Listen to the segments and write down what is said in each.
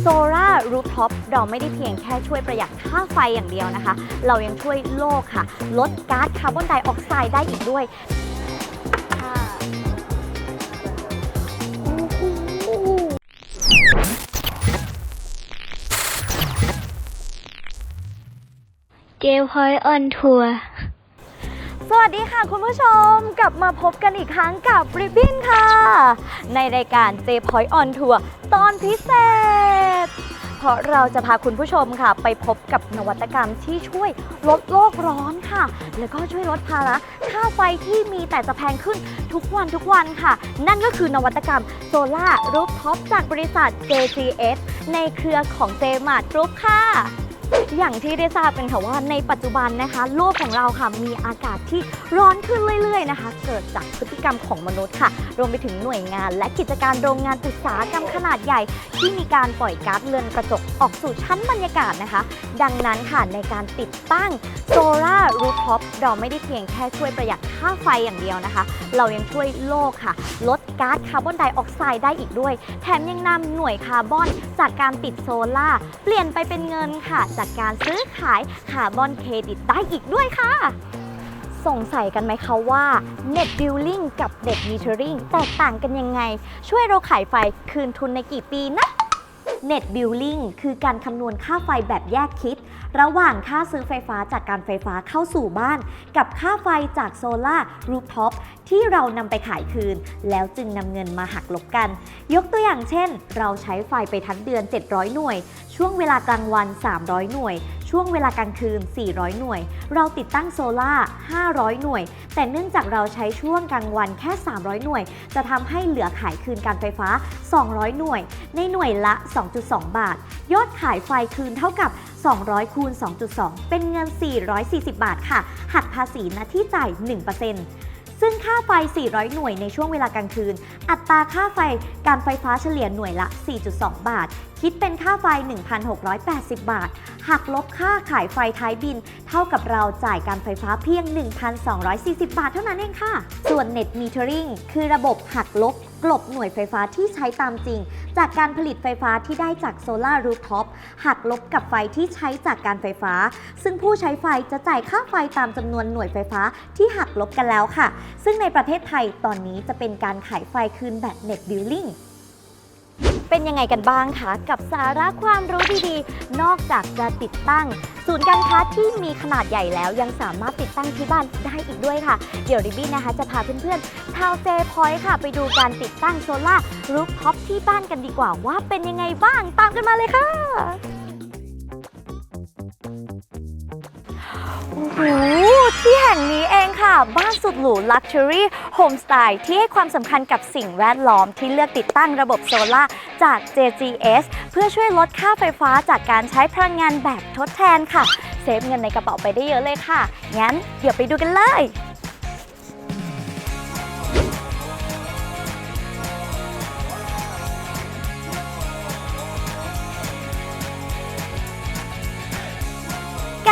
โซล่ารูฟท็อปเราไม่ได้เพียงแค่ช่วยประหยัดค่าไฟอย่างเดียวนะคะ เรายังช่วยโลกค่ะ ลดก๊าซคาร์บอนไดออกไซด์ได้อีกด้วยเจลพอยออนทัวร์ สวัสดีค่ะคุณผู้ชมกลับมาพบกันอีกครั้งกับริบบิ้นค่ะ ในรายการ J Point on Tour ตอนพิเศษ เพราะเราจะพาคุณผู้ชมค่ะ ไปพบกับนวัตกรรมที่ช่วยลดโลกร้อนค่ะ แล้วก็ช่วยลดภาระค่าไฟที่มีแต่จะแพงขึ้นทุกวันทุกวันค่ะ นั่นก็คือนวัตกรรมโซล่ารูฟท็อปจากบริษัท JGS ในเครือของ j m a r t Group ค่ะ อย่างที่ได้ทราบกันค่ะว่าในปัจจุบันนะคะ โลกของเราค่ะมีอากาศที่ร้อนขึ้นเรื่อย ๆนะคะ เกิดจากพฤติกรรมของมนุษย์ค่ะ รวมไปถึงหน่วยงาน และกิจการโรงงานอุตสาหกรรมขนาดใหญ่ ที่มีการปล่อยก๊าซเรือนกระจกออกสู่ชั้นบรรยากาศนะคะ ดังนั้นค่ะในการติดตั้งโซลารูฟท็อปเราไม่ได้เพียงแค่ช่วยประหยัดค่าไฟอย่างเดียวนะคะ เรายังช่วยโลกค่ะ ลดก๊าซคาร์บอนไดออกไซด์ได้อีกด้วย แถมยังนำหน่วยคาร์บอนจากการติดโซลาร์เปลี่ยนไปเป็นเงินค่ะจากการซื้อขายคาร์บอนเครดิตได้อีกด้วยค่ะ สงสัยกันไหมคะว่า Net Billing กับ Net Metering แตกต่างกันยังไง ช่วยเราขายไฟคืนทุนในกี่ปีนะ Net Billing คือการคำนวณค่าไฟแบบแยกคิด ระหว่างค่าซื้อไฟฟ้าจากการไฟฟ้าเข้าสู่บ้าน กับค่าไฟจากโซลาร์รูฟท็อปที่เรานำไปขายคืน แล้วจึงนำเงินมาหักลบกัน ยกตัวอย่างเช่น เราใช้ไฟไปทั้งเดือน 700 หน่วย ช่วงเวลากลางวัน 300 หน่วย ช่วงเวลากลางคืน 400 หน่วย เราติดตั้งโซลา500 หน่วย แต่เนื่องจากเราใช้ช่วงกลางวันแค่ 300 หน่วย จะทำให้เหลือขายคืนการไฟฟ้า 200 หน่วย ในหน่วยละ 2.2 บาท ยอดขายไฟคืนเท่ากับ 200 คูณ 2.2 เป็นเงิน 440 บาทค่ะ หักภาษีณที่จ่าย 1%ซึ่งค่าไฟ 400 หน่วยในช่วงเวลากลางคืน อัตราค่าไฟการไฟฟ้าเฉลี่ยหน่วยละ 4.2 บาท คิดเป็นค่าไฟ 1,680 บาท หักลบค่าขายไฟท้ายบิน เท่ากับเราจ่ายการไฟฟ้าเพียง 1,240 บาทเท่านั้นเองค่ะ ส่วน Net Metering คือระบบหักลบกลบหน่วยไฟฟ้าที่ใช้ตามจริง จากการผลิตไฟฟ้าที่ได้จากโซลารูฟท็อปหักลบกับไฟที่ใช้จากการไฟฟ้า ซึ่งผู้ใช้ไฟจะจ่ายค่าไฟตามจำนวนหน่วยไฟฟ้าที่หักลบกันแล้วค่ะ ซึ่งในประเทศไทยตอนนี้จะเป็นการขายไฟคืนแบบ Net Billing เป็นยังไงกันบ้างคะกับสาระความรู้ดีๆ นอกจากจะติดตั้ง ศูนย์การค้าที่มีขนาดใหญ่แล้วยังสามารถติดตั้งที่บ้านได้อีกด้วยค่ะ เดี๋ยวริบบี้นะคะ จะพาเพื่อนๆชาวเซพอยค่ะ ไปดูการติดตั้งโซล่ารูฟท็อปที่บ้านกันดีกว่าว่าเป็นยังไงบ้างตามกันมาเลยค่ะ โอ้ที่แห่งนี้เองค่ะ บ้านสุดหรู Luxury Home Style ที่ให้ความสำคัญกับสิ่งแวดล้อมที่เลือกติดตั้งระบบโซลา่าจาก JGS เพื่อช่วยลดค่าไฟฟ้าจากการใช้พลังงานแบบทดแทนค่ะ เซฟเงินในกระเป๋าไปได้เยอะเลยค่ะ งั้นเดี๋ยวไปดูกันเลย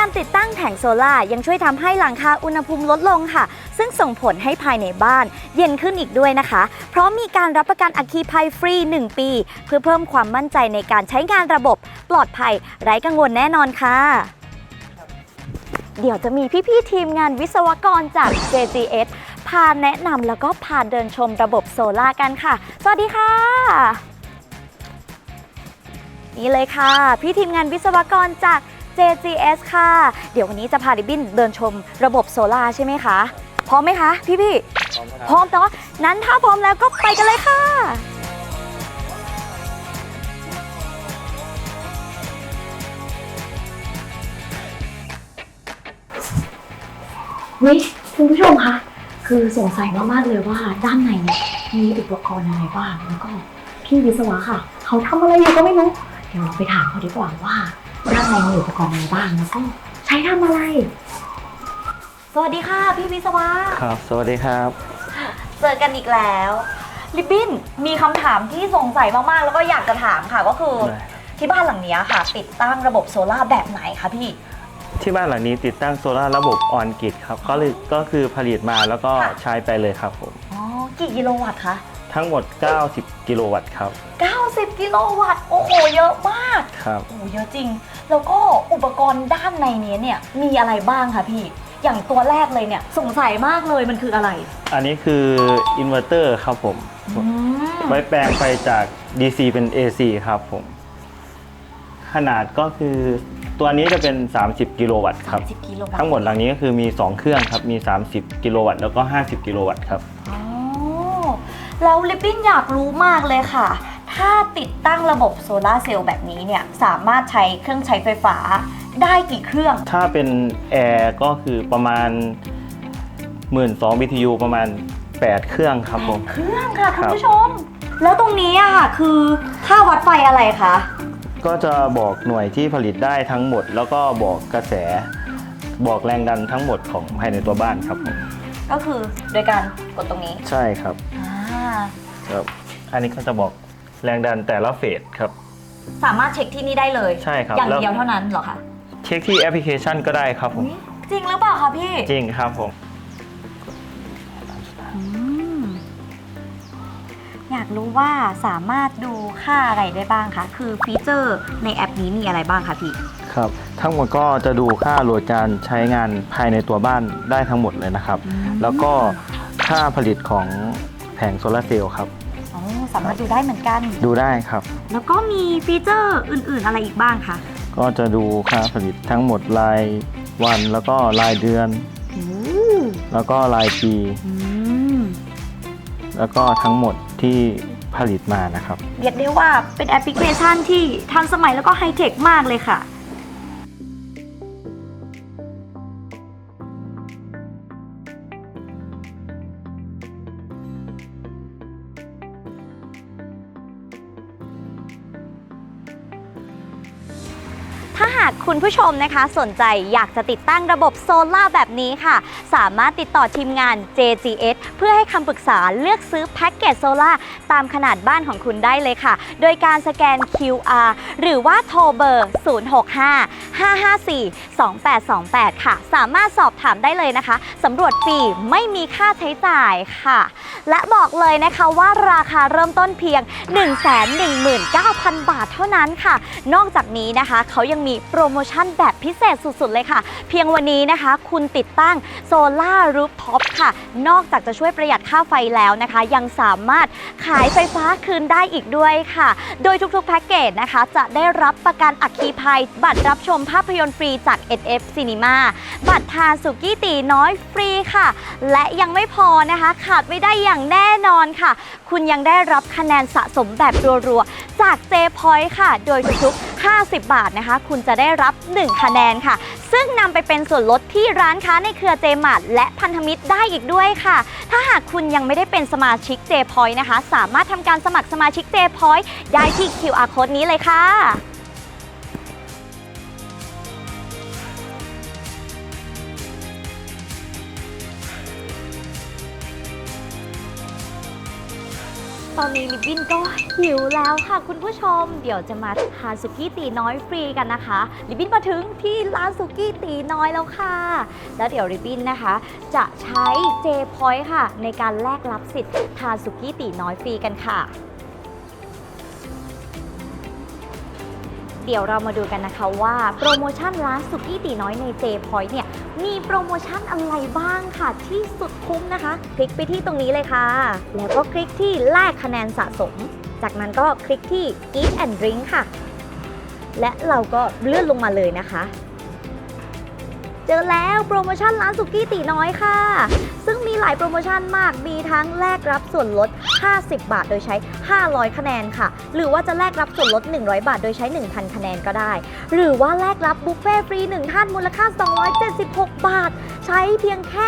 การติดตั้งแผงโซล่าร์ยังช่วยทำให้หลังคาอุณหภูมิลดลงค่ะ ซึ่งส่งผลให้ภายในบ้านเย็นขึ้นอีกด้วยนะคะ เพราะมีการรับประกันอัคคีภัยฟรี 1 ปี เพื่อเพิ่มความมั่นใจในการใช้งานระบบ ปลอดภัย ไร้กังวลแน่นอนค่ะ เดี๋ยวจะมีพี่ๆทีมงานวิศวกรจาก JGS พาแนะนำแล้วก็พาเดินชมระบบโซล่าร์กันค่ะ สวัสดีค่ะ นี่เลยค่ะ พี่ทีมงานวิศวกรจาก JGS ค่ะ เดี๋ยววันนี้จะพาดิบบินเดินชมระบบโซลาร์ใช่ไหมคะ พร้อมไหมคะ พี่พี่ๆพร้อมเนาะนั้นถ้าพร้อมแล้วก็ไปกันเลยค่ะเฮ้ยคุณผู้ชมคะคือสงสัยมากๆเลยว่าด้านในเนี่ยมีอุปกรณ์อะไรบ้างแล้วก็พี่วิศวะค่ะ เขาทำอะไรอยู่ก็ไม่รู้ เดี๋ยวเราไปถามเขาดีกว่าว่า ด้านในมีอุปกรณ์อะไรบ้างแล้วก็ใช้ทำอะไร สวัสดีค่ะ พี่วิศวะ ครับ สวัสดีครับ เจอกันอีกแล้ว ลิบบินมีคำถามที่สงสัยมาก ๆ แล้วก็อยากจะถามค่ะก็คือ ได้ที่บ้านหลังเนี้ยค่ะ ติดตั้งระบบโซลาร์แบบไหนคะพี่ ที่บ้านหลังนี้ติดตั้งโซลาร์ระบบออนกิดครับ ก็เลยก็คือผลิตมาแล้วก็ค่ะ ใช้ไปเลยครับผม อ๋อ กี่กิโลวัตต์คะ ทั้งหมด 90 กิโลวัตต์ครับ 90 กิโลวัตต์ โอ้โห เยอะมาก ครับ โอ้โหเยอะจริง แล้วก็อุปกรณ์ด้านในนี้เนี่ยมีอะไรบ้างคะพี่ อย่างตัวแรกเลยเนี่ยสงสัยมากเลยมันคืออะไร อันนี้คืออินเวอร์เตอร์ครับผมอืมไว้แปลงไฟจาก DC เป็น AC ครับผม ขนาดก็คือตัวนี้จะเป็น 30 กิโลวัตต์ครับ 30กิโลวัตต์ทั้งหมดหลังนี้ก็คือมี 2 เครื่องครับ มี 30 กิโลวัตต์แล้วก็ 50 กิโลวัตต์ครับอ๋อแล้วลิปปิ้นอยากรู้มากเลยค่ะ ถ้าติดตั้งระบบโซลาร์เซลล์แบบนี้เนี่ยสามารถใช้เครื่องใช้ไฟฟ้าได้กี่เครื่อง ถ้าเป็นแอร์ก็คือประมาณ 12,000 BTU ประมาณ 8 เครื่องครับผม เครื่องค่ะครัคุณบ ผู้ชม แล้วตรงนี้อะค่ะคือค่าวัดไฟอะไรคะ ก็จะบอกหน่วยที่ผลิตได้ทั้งหมด แล้วก็บอกกระแสบอกแรงดันทั้งหมดของภายในตัวบ้านครับผมก็คือโดยการกดตรงนี้ใช่ครับอ่าครับ อันนี้ก็จะบอก แรงดันแต่ละเฟสครับ สามารถเช็คที่นี่ได้เลย ใช่ครับอย่างแล้ว เดียวเท่านั้นเหรอคะเช็คที่แอปพลิเคชันก็ได้ครับผมอุ๊ยจริงหรือเปล่าคะพี่ จริงครับผม อืมอยากรู้ว่าสามารถดูค่าอะไรได้บ้างคะ คือฟีเจอร์ในแอปนี้มีอะไรบ้างคะพี่ ครับ ทั้งหมดก็จะดูค่าโหลดการใช้งานภายในตัวบ้านได้ทั้งหมดเลยนะครับ แล้วก็ค่าผลิตของแผงโซลาร์เซลล์ครับอ๋อ สามารถดูได้เหมือนกัน ดูได้ครับ แล้วก็มีฟีเจอร์อื่น ๆ อะไรอีกบ้างคะก็จะดูค่าผลิตทั้งหมดรายวันแล้วก็รายเดือน โอ้แล้วก็รายปี อืมแล้วก็ทั้งหมดที่ผลิตมานะครับ เรียกได้ว่าเป็นแอปพลิเคชันที่ทันสมัยแล้วก็ไฮเทคมากเลยค่ะาหากคุณผู้ชมนะคะสนใจอยากจะติดตั้งระบบโซลาแบบนี้ค่ะ สามารถติดต่อทีมงาน JGS เพื่อให้คำปรึกษาเลือกซื้อแพ็กเกจโซลาตามขนาดบ้านของคุณได้เลยค่ะ โดยการสแกน QR หรือว่าโทรเบอร์ 065 554 2828 ค่ะ สามารถสอบถามได้เลยนะคะสำรวจฟรีไม่มีค่าใช้จ่ายค่ะ และบอกเลยนะคะว่าราคาเริ่มต้นเพียง 119,000 บาทเท่านั้นค่ะ นอกจากนี้นะคะเขายังมีโปรโมชั่นแบบพิเศษสุดๆเลยค่ะ เพียงวันนี้นะคะ คุณติดตั้งโซลารูฟท็อปค่ะ นอกจากจะช่วยประหยัดค่าไฟแล้วนะคะ ยังสามารถขายไฟฟ้าคืนได้อีกด้วยค่ะ โดยทุกๆแพ็กเกจนะคะ จะได้รับประกันอัคคีภัย บัตรรับชมภาพยนตร์ฟรีจาก SF Cinema บัตรทานสุกี้ตีน้อยฟรีค่ะ และยังไม่พอนะคะ ขาดไม่ได้อย่างแน่นอนค่ะ คุณยังได้รับคะแนนสะสมแบบรัวๆจาก J Point ค่ะ โดยทุกๆ 50 บาทนะคะ คุณจะได้รับ 1 คะแนนค่ะ ซึ่งนำไปเป็นส่วนลดที่ร้านค้าในเครือเจมาร์ทและพันธมิตรได้อีกด้วยค่ะ ถ้าหากคุณยังไม่ได้เป็นสมาชิก J Point นะคะ สามารถทำการสมัครสมาชิก J Point ได้ที่ QR code นี้เลยค่ะ ตอนนี้ลิบบินก็หิวแล้วค่ะคุณผู้ชม เดี๋ยวจะมาทานสุกี้ตีน้อยฟรีกันนะคะ ลิบบินมาถึงที่ร้านสุกี้ตีน้อยแล้วค่ะ แล้วเดี๋ยวลิบบินนะคะ จะใช้เจพอยต์ค่ะ ในการแลกรับสิทธิ์ทานสุกี้ตีน้อยฟรีกันค่ะ เดี๋ยวเรามาดูกันนะคะว่าโปรโมชั่นร้านสุกี้ตีน้อยในเจพอยต์เนี่ยมีโปรโมชั่นอะไรบ้างค่ะ ที่สุดคุ้มนะคะ คลิกไปที่ตรงนี้เลยค่ะ แล้วก็คลิกที่แลกคะแนนสะสม จากนั้นก็คลิกที่ Eat and Drink ค่ะ และเราก็เลื่อนลงมาเลยนะคะ เจอแล้วโปรโมชั่นร้านสุกี้ตีน้อยค่ะ ซึ่งมีหลายโปรโมชั่นมาก มีทั้งแลกรับส่วนลด 50 บาทโดยใช้ 500 คะแนนค่ะ หรือว่าจะแลกรับส่วนลด 100 บาทโดยใช้ 1,000 คะแนนก็ได้ หรือว่าแลกรับบุฟเฟ่ต์ฟรี 1 ท่านมูลค่า 276 บาท ใช้เพียงแค่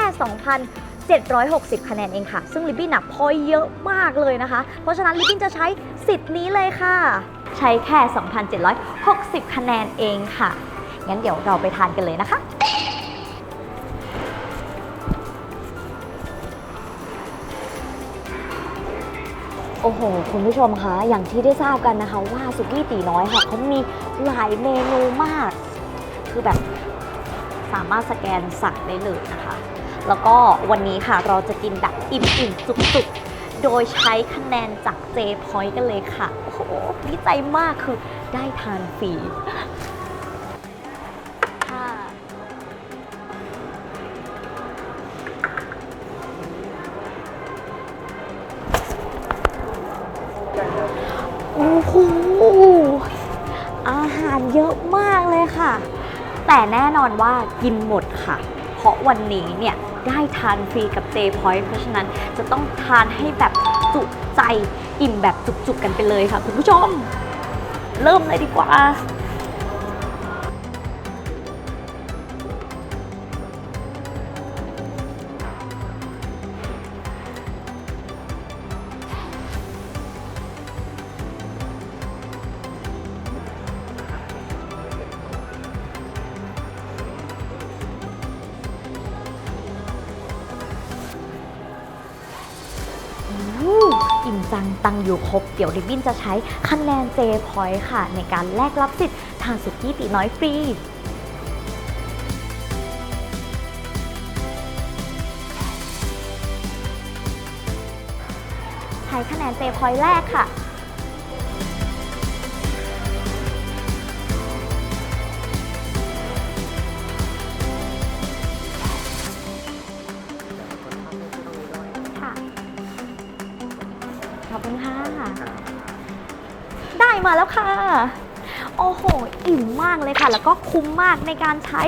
2,760 คะแนนเองค่ะ ซึ่งลิบบิ้นอะพอยเยอะมากเลยนะคะ เพราะฉะนั้นลิบบิ้จะใช้สิทธิ์นี้เลยค่ะ ใช้แค่ 2,760 คะแนนเองค่ะ งั้นเดี๋ยวเราไปทานกันเลยนะคะ โอ้โห คุณผู้ชมคะ อย่างที่ได้ทราบกันนะคะ ว่าสุกี้ตีน้อยค่ะเขามีหลายเมนูมาก คือแบบสามารถสแกนสั่งได้เลยนะคะ แล้วก็วันนี้ค่ะเราจะกินแบบอิ่มๆจุกๆ โดยใช้คะแนนจาก J Point กันเลยค่ะ โอ้โหดีใจมากคือได้ทานฟรี อนว่ากินหมดค่ะ เพราะวันนี้เนี่ยได้ทานฟรีกับเจพอยต์เพราะฉะนั้นจะต้องทานให้แบบจุใจอิ่มแบบจุกๆกันไปเลยค่ะ คุณผู้ชม เริ่มเลยดีกว่า ตังอยู่ครบ เดี๋ยวริบบิ้นจะใช้คะแนน J Point ค่ะ ในการแลกรับสิทธิ์ทานสุกี้ตีน้อยฟรีใช้คะแนน J Point แรกค่ะค่ะ แล้วค่ะ โอ้โห อิ่มมากเลยค่ะ แล้วก็คุ้มมากในการใช้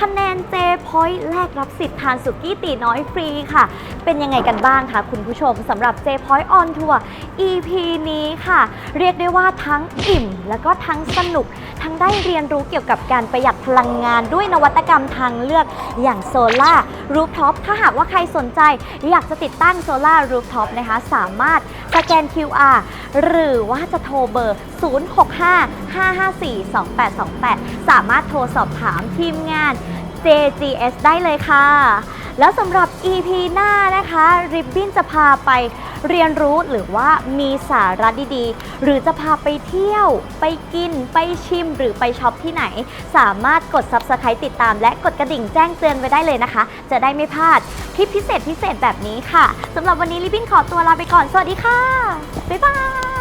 คะแนน J Point แลกรับสิทธิ์ทานสุกี้ตีน้อยฟรีค่ะ เป็นยังไงกันบ้างคะคุณผู้ชมสำหรับ J Point on Tour EP นี้ค่ะ เรียกได้ว่าทั้งอิ่ม แล้วก็ทั้งสนุก ทั้งได้เรียนรู้เกี่ยวกับการประหยัดพลังงานด้วยนวัตกรรมทางเลือกอย่างโซล่ารูฟท็อปถ้าหากว่าใครสนใจ อยากจะติดตั้งโซลา่ารูฟท็อปนะคะ สามารถสแกน QR หรือว่าจะโทรเบอร์ 065-554-2828 สามารถโทรสอบถามทีมงาน JGS ได้เลยค่ะ แล้วสำหรับ EP หน้านะคะริบบิ้นจะพาไปเรียนรู้หรือว่ามีสาระดีๆ หรือจะพาไปเที่ยว ไปกิน ไปชิม หรือไปช็อปที่ไหน สามารถกด Subscribe ติดตาม และกดกระดิ่งแจ้งเตือนไว้ได้เลยนะคะ จะได้ไม่พลาดคลิปพิเศษพิเศษแบบนี้ค่ะสำหรับวันนี้ริบบิ้นขอตัวลาไปก่อน สวัสดีค่ะ บ๊ายบาย